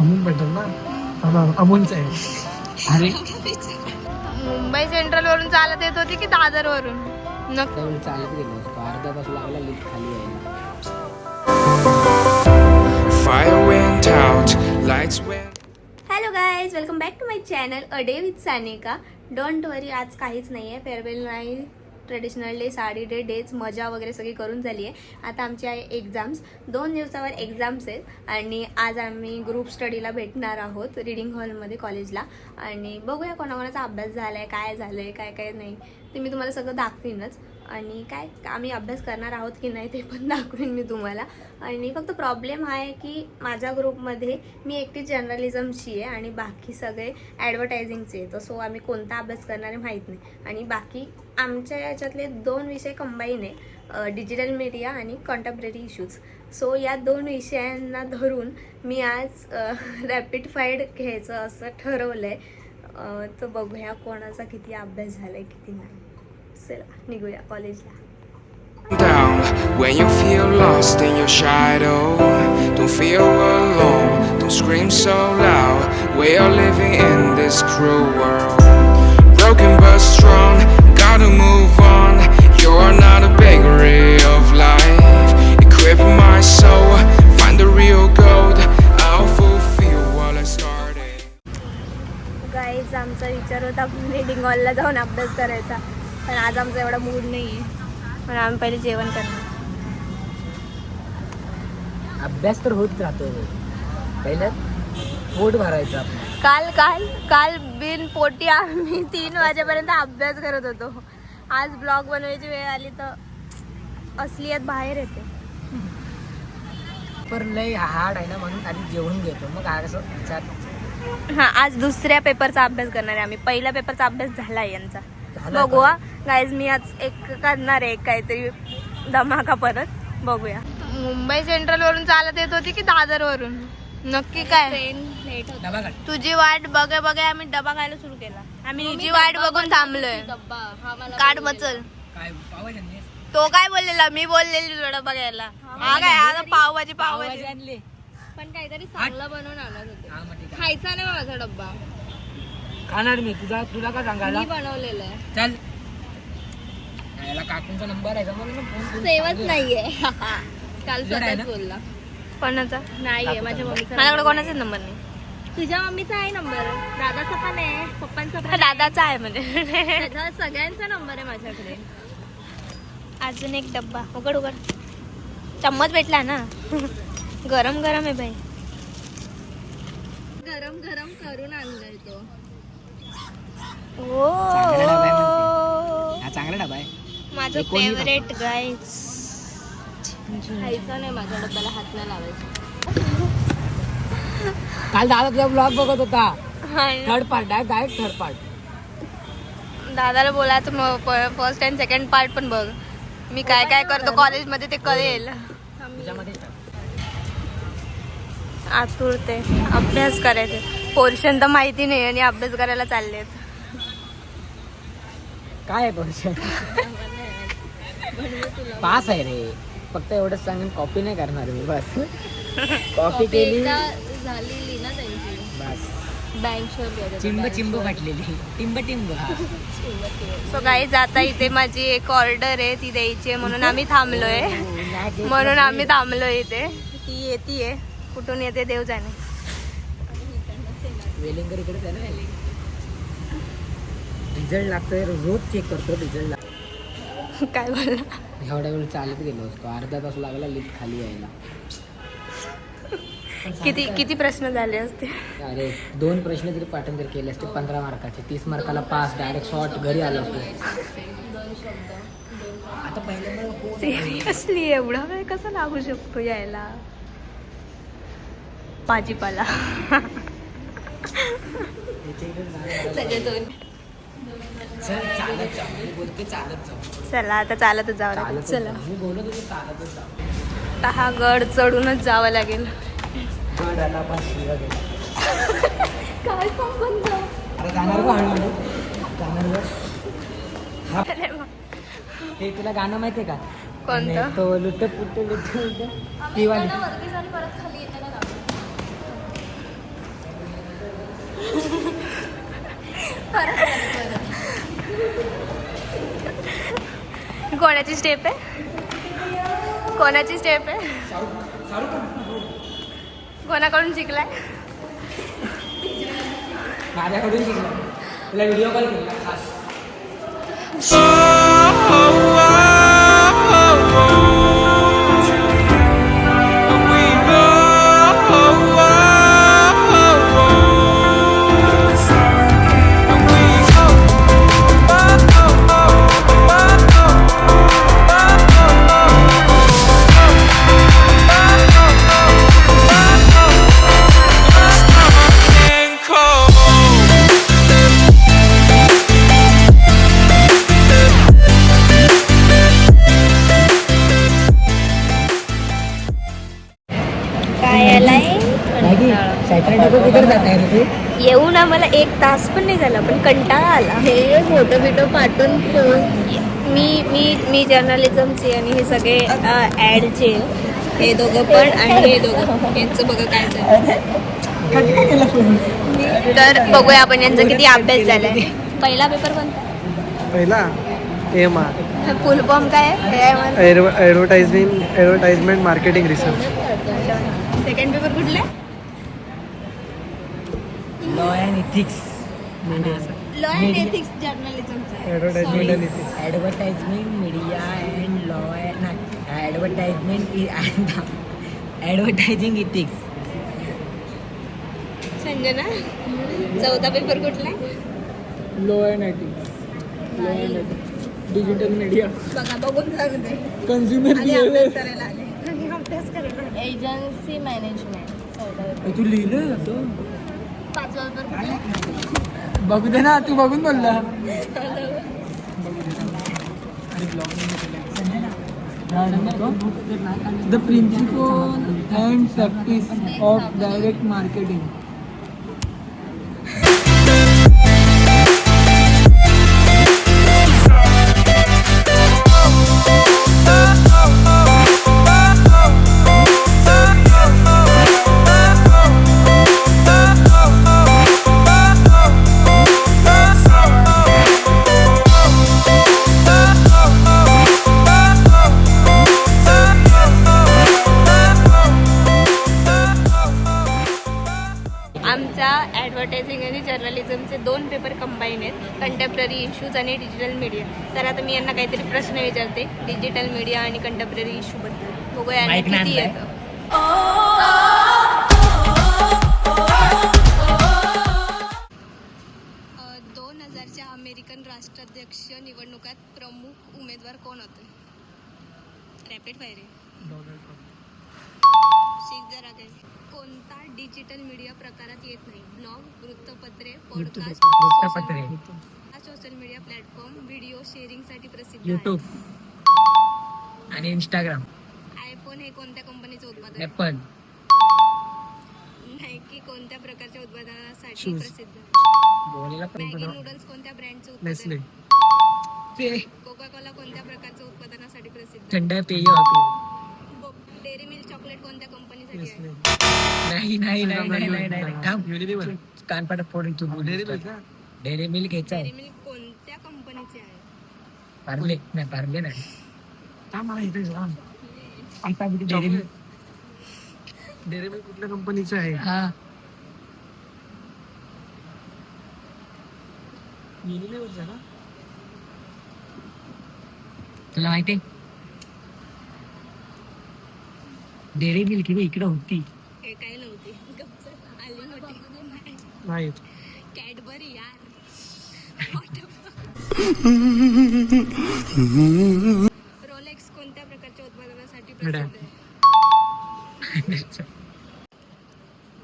अमूल भेटेल ना? थांबा, अमूलचं आहे. अरे. मुंबई सेंट्रल वरून चालत येत होती की दादर वरून? नक्की चालत गेलो अर्धा तास लागला लिफ्ट खाली यायला. Went. Hello guys welcome back to my channel a day with Sanika don't worry आज काहीच नाही आहे फेअरवेल नाही traditional day sari day days मजा वगैरे सगळी करून झाली आहे. आता आमची आहे एक्झाम्स दोन दिवसावर एक्झाम्स आहेत आणि आज आम्ही ग्रुप स्टडीला भेटणार आहोत रिडिंग हॉलमध्ये कॉलेजला आणि बघूया कोणाकोणाचा अभ्यास झाला आहे काय झालं आहे काय काय नाही. ते मी तुम्हाला सगळं दाखवीनच. आणि काय आम्ही अभ्यास करणार आहोत की नाही ते पण दाखवेन मी तुम्हाला. आणि फक्त प्रॉब्लेम हा आहे की माझ्या ग्रुपमध्ये मी एकटी जर्नलिझमची आहे आणि बाकी सगळे ॲडव्हर्टायझिंगचे तर सो आम्ही कोणता अभ्यास करणार आहे माहीत नाही. आणि बाकी आमच्या याच्यातले दोन विषय कंबाईन आहे डिजिटल मीडिया आणि कॉन्टेम्पररी इश्यूज सो या दोन विषयांना धरून मी आज रॅपिड फाईड घ्यायचं असं ठरवलं आहे तर बघूया कोणाचा किती अभ्यास झाला आहे किती नाही. चला निघूया कॉलेजला Down when you feel lost in your shadow. Don't feel alone, don't scream so loud. We are living in this cruel world. Broken but strong, gotta move on. You're not a bakery of life. Equip my soul, find the real gold. I'll fulfill what I started. Guys आमचा विचार होता reading हॉलला जाऊन अभ्यास करायचा पण आज आमचा एवढा मूड नाही आहे पण आम्ही पहिले जेवण करणार. अभ्यास तर होत राहतो. पहिलं पोट भरायचं काल काल काल बिन पोटी आम्ही तीन वाजेपर्यंत अभ्यास करत होतो. आज ब्लॉग बनवायची वेळ आली तर असलियत बाहेर येते. पर लय हार्ड आहे ना म्हणून आधी जेवण घेतो. मग हा कसं विचार हा आज दुसऱ्या पेपरचा अभ्यास करणार आहे आम्ही. पहिल्या पेपरचा अभ्यास झाला आहे यांचा बघूया गाईज मी आज एक करणार आहे एक काहीतरी धमाका परत. बघूया. मुंबई सेंट्रल वरून चालत येत होती की दादर वरून? नक्की काय? तुझी वाट बघा बघा आम्ही डबा खायला सुरू केला. आम्ही हिची वाट बघून थांबलोय. काढ मचल काय नाही तो काय बोललेला? मी बोललेली तुला डबा घ्यायला. हा काय हा पावभाजी पावभाजी. आणले. पण काहीतरी चांगलं बनवून आहे. खायचा नाही माझा डब्बा खाणार मी. तुझा तुला का सांगायला? मी बनवलेलं आहे. चल. याला काकूंचा नंबर आहे मग ना फोन करून सेवच. नाहीये. काल तुझ्याकडे आहे स्वतःच? बोलला कोणाचा? नाहीये माझ्या मम्मीचा माझ्याकडे कोणाचाच नंबर नाही. तुझ्या मम्मीचा आहे नंबर. दादाचा पण आहे पप्पांचा पण आहे. दादाचा आहे म्हणजे. सगळ्यांचा नंबर आहे माझ्याकडे. अजून एक डब्बा. उघड उघड. चम्मच भेटला ना? गरम गरम आहे बाई. गरम गरम करून आणलाय तो. ओ. चांगला डबा आहे म्हणते. हा चांगला डबा आहे. माझं फेवरेट गाईज खायचा नाही माझ्या डब्याला हात नाही लावायचा. काल दादा तुझा ब्लॉग बघत होता. थर्ड पार्ट आहे डायरेक्ट थर्ड पार्ट दादाला बोलायचं मग फर्स्ट अँड सेकंड पार्ट पण बघ. मी काय काय करतो कॉलेजमध्ये ते कळेल. आतुरते अभ्यास करायचे. पोर्शन तर माहिती नाही आणि अभ्यास करायला चाललेत. काय पोर्शन पास आहे रे. फक्त एवढंच सांगेन कॉपी नाही करणार मी बस. कॉपी केली. झालेली ना त्यांची. बस. चिंब चिंब फाटलेली. टिंब टिंब सो गाईज आता इथे माझी एक ऑर्डर आहे ती द्यायची म्हणून आम्ही थांबलोय. म्हणून आम्ही थांबलोय इथे. ती येते कुठून येते देव जाणे. रिझल्ट लागतोय रोज चेक करतो रिझल्ट काय बोलला? एवढ्या वेळ चालत गेलो असतो. अर्धा तास लागला लिफ्ट खाली यायला. किती किती प्रश्न झाले असते? अरे दोन प्रश्न तरी पाठांतर केले असते पंधरा मार्काचे तीस मार्काला पास डायरेक्ट शॉर्ट घरी आलो असतो. आता पहिल्यांदा सिरियसली एवढा वेळ कसा लागू शकतो यायला? भाजीपाला. दोन. चला आता चालतच जावं लागेल. चला. हा गड चढूनच जावं लागेल. ते तुला गाणं माहिती आहे का? कोणतं? लुट पुट लुट परत कोणाची स्टेप आहे कोणाची स्टेप आहे कोणाकडून शिकलाय माझ्याकडून शिकला तुला व्हिडिओ कॉल केला खास। येऊन आम्हाला एक तास पण नाही झाला पण कंटाळा आला. हे फोटो बिटो पाठवून मी मी मी जर्नलिझमचे आणि हे सगळे ॲडचे हे दोघं पण आणि हे दोघं यांचं बघा काय झालं. तर बघूया आपण यांचा किती अभ्यास झालाय. पहिला पेपर कोणता पहिला एम आर फुल फॉर्म काय आहे? Advertising advertisement marketing research second paper कुठला? Law and ethics. Law and ethics जर्नलिझमचा advertisement आणि advertisement media and law advertisement advertising ethics Sanjana चौथा पेपर कुठला law and ethics law and digital media बघा बघून सांगते consumer आणि अभ्यास करायला आले आणि अभ्यास करायला आले. एजन्सी मॅनेजमेंट तू लिहिलं असं? बघू दे ना तू बघून बोलला. The principle and practice of direct marketing contemporary issues आणि डिजिटल मीडिया तर आता मी यांना काहीतरी प्रश्न विचारते डिजिटल मीडिया आणि कंटेम्पररी इश्यू बद्दल. बघूया यांना किती? येतं. दोन हजारच्या अमेरिकन राष्ट्राध्यक्ष निवडणुकात प्रमुख उमेदवार कोण होते? रॅपिड फायर शिक जरा कोणता डिजिटल मीडिया प्रकारात येत नाही? ब्लॉग वृत्तपत्रे पॉडकास्ट वृत्तपत्रे. सोशल मीडिया प्लॅटफॉर्म व्हिडिओ शेअरिंगसाठी प्रसिद्ध यूट्यूब आणि इंस्टाग्राम आयफोन हे कोणत्या कंपनीचे उत्पादन? आहे? ऍपल नायकी कोणत्या प्रकारच्या उत्पादनासाठी Shoes. प्रसिद्ध? बोलायला मॅगी. नूडल्स कोणत्या ब्रँडचे उत्पादन? नेसले कोका कोला कोणत्या प्रकारच्या उत्पादनासाठी प्रसिद्ध? थंड पेय. डेअरी मिल्क चॉकलेट कोणत्या कंपनीसाठी आहे? नाही नाही नाही नाही नाही नाही. थांब. युनिलिव्हर तू डेअरी मिल्क डेअरी मिल्क घ्यायचा डेअरी आहे. मिल्क कोणत्या कंपनीचे आहे? पार्ले. नाही पार्ले नाही. का मला इथे सांग आता मी डेअरी मिल्क डेअरी मिल्क कुठल्या कंपनीचं आहे? हा. युनिलिव्हरचं ना? तुला माहिती डेअरी मिल्क ही इकडे होती. काय नव्हती आली नाही. कॅडबरी यार. रोलेक्स कोणत्या प्रकारच्या उत्पादनासाठी प्रसिद्ध आहे?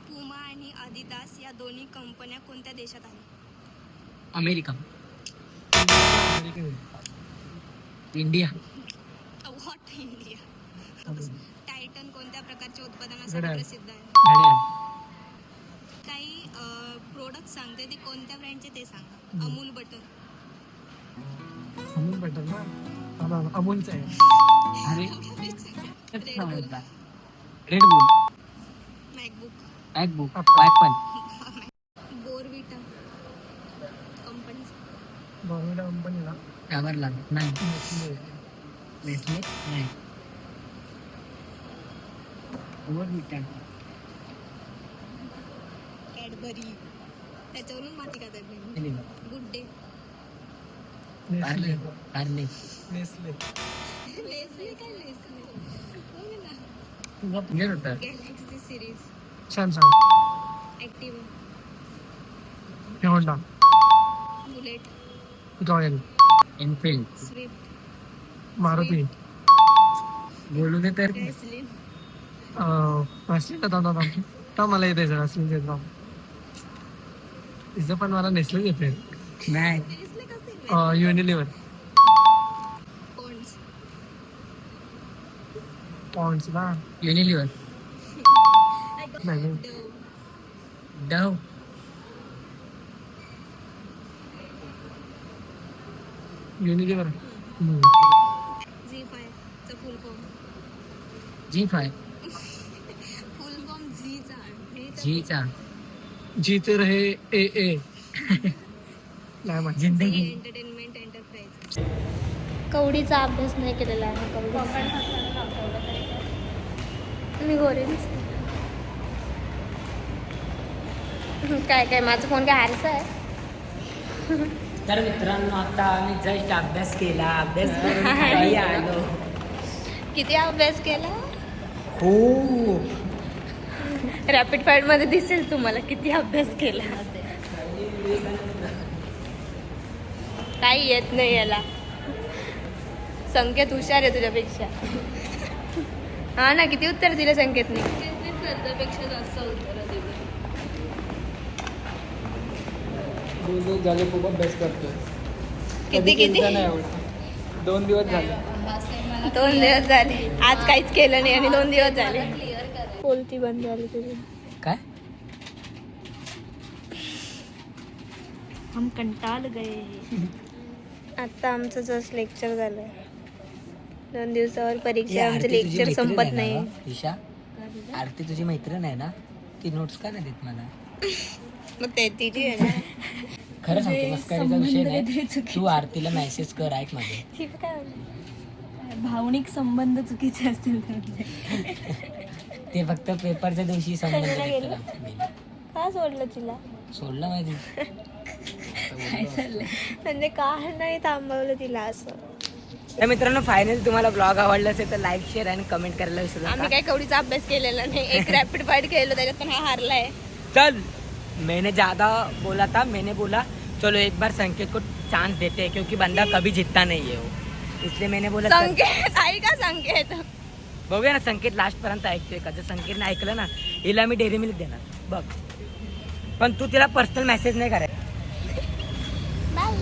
पुमा आणि आदिदास या दोन्ही कंपन्या कोणत्या देशात आहेत? America. India. What India? Titan कोणत्या प्रकारच्या उत्पादनासाठी घड्याळ. प्रसिद्ध आहे? घड्याळ. काही प्रोडक्ट सांगते ते कोणत्या ब्रँडचे ते सांगा. अमूल बटर अमूल बटर ना? हा, हा, अमूलचं आहे. अरे red bull red bull MacBook back book Apple Bournvita company बॉर्मिटा कंपनीला आवडला नाही नेसले नाही मिठा कॅडबरी. त्याच्यावरून माती का good day Parle Parle. Nestle. लेसले काय लेसले तुझा पुढे होता. Galaxy series. Honda. Bullet. Royal Enfield. Swift. Maruti. बोलू दे तर. असली थांब थांब थांब मला येते जरा असली येत थांब तिचं पण मला नेसलं येते नाही युनिलिव्हर पॉन्ड्स ना युनिलिव्हर नाही. Dove Unilever. Zee five G five full form झीचा G तर हे ए ए नाही माहिती. जिंदगी. एंटरटेनमेंट एंटरप्राइज कवडीचा अभ्यास नाही केलेला आहे कवडी. मी गोरे दिसते. काय काय माझा फोन काय हारसा आहे? तर मित्रांनो आता आम्ही जस्ट अभ्यास केला. अभ्यास करून घरी आलो. किती अभ्यास केला? हो. रॅपिड फायरमध्ये दिसेल तुम्हाला किती अभ्यास केला. काही येत नाही याला. संकेत हुशार आहे तुझ्यापेक्षा. हा ना किती उत्तर दिले संकेतने? पेक्षा जास्त उत्तर झाले खूप अभ्यास करतोय. किती किती? नाही दोन दिवस झाले. दोन दिवस झाले. आज काहीच केलं नाही आणि दोन दिवस झाले. बोलती बंद झाली तुझी. काय? हम कंटाळ गए आता आमचं जस्ट लेक्चर झालंय. दोन दिवसावर परीक्षा आमचं लेक्चर संपत नाही. ईशा? आरती तुझी मैत्रीण आहे ना? ती नोट्स का नाही देत मला? मग ते तिची आहे ना. खरं सांगतो मस्करीचा विषय नाही. तू आरतीला मेसेज कर ऐक माझे. ती काय? भावनिक संबंध चुकीचे असतील ते फक्त पेपरच्या दिवशी संबंध गेलं? तुला. का सोडलं तिला? सोडलं माहिती. म्हणजे का नाही थांबवलं तिला असं. तर मित्रांनो फायनल तुम्हाला ब्लॉग आवडला असेल तर लाईक शेअर आणि कमेंट करायला विसरू आम्ही नका काय कवडीचा अभ्यास केलेला नाही. एक रॅपिड फाईट केलं त्याच्यात पण हा हारलाय. चल मैंने ज्यादा बोला था मैंने बोला चलो एक बार संकेत को चांस देते हैं क्योंकि बंदा कभी जीतता नहीं है वो. इसलिए मैंने बोला. संकेत आई का संकेत। बघूया ना संकेत लास्ट पर्यंत ऐकतोय का? जर संकेतने ऐकलं ना हिला मी डेअरी मिल्क देणार. बघ. पण तू तिला पर्सनल मेसेज नाही करायचा. बाय